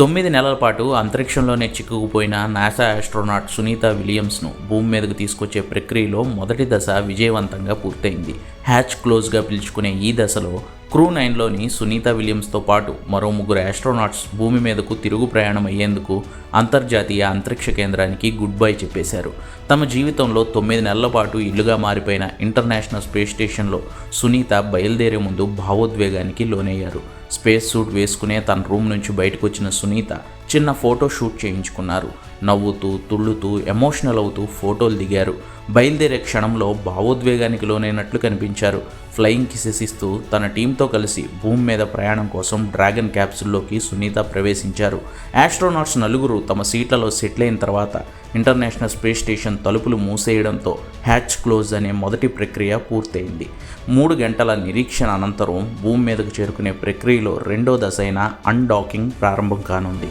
తొమ్మిది నెలల పాటు అంతరిక్షంలోనే చిక్కుకుపోయిన నాసా ఆస్ట్రోనాట్ సునీత విలియమ్స్ను భూమి మీదకు తీసుకొచ్చే ప్రక్రియలో మొదటి దశ విజయవంతంగా పూర్తయింది. హ్యాచ్ క్లోజ్గా పిలుచుకునే ఈ దశలో క్రూ నైన్లోని సునీత విలియమ్స్తో పాటు మరో ముగ్గురు ఆస్ట్రోనాట్స్ భూమి మీదకు తిరుగు ప్రయాణం అయ్యేందుకు అంతర్జాతీయ అంతరిక్ష కేంద్రానికి గుడ్ బై చెప్పేశారు. తమ జీవితంలో తొమ్మిది నెలల పాటు ఇల్లుగా మారిపోయిన ఇంటర్నేషనల్ స్పేస్ స్టేషన్లో సునీత బయలుదేరే ముందు భావోద్వేగానికి లోనయ్యారు. స్పేస్ సూట్ వేసుకునే తన రూమ్ నుంచి బయటకు వచ్చిన సునీత చిన్న ఫోటో షూట్ చేయించుకున్నారు. నవ్వుతూ తుళ్ళుతూ ఎమోషనల్ అవుతూ ఫోటోలు దిగారు. బయలుదేరే క్షణంలో భావోద్వేగానికి లోనైనట్లు కనిపించారు. ఫ్లయింగ్ కిసెస్ ఇస్తూ తన టీంతో కలిసి భూమి మీద ప్రయాణం కోసం డ్రాగన్ క్యాప్సుల్లోకి సునీత ప్రవేశించారు. ఆస్ట్రోనాట్స్ నలుగురు తమ సీట్లలో సెటిల్ అయిన తర్వాత ఇంటర్నేషనల్ స్పేస్ స్టేషన్ తలుపులు మూసేయడంతో హ్యాచ్ క్లోజ్ అనే మొదటి ప్రక్రియ పూర్తయింది. మూడు గంటల నిరీక్షణ అనంతరం భూమి మీదకు చేరుకునే ప్రక్రియలో రెండో దశ అయిన అన్డాకింగ్ ప్రారంభం కానుంది.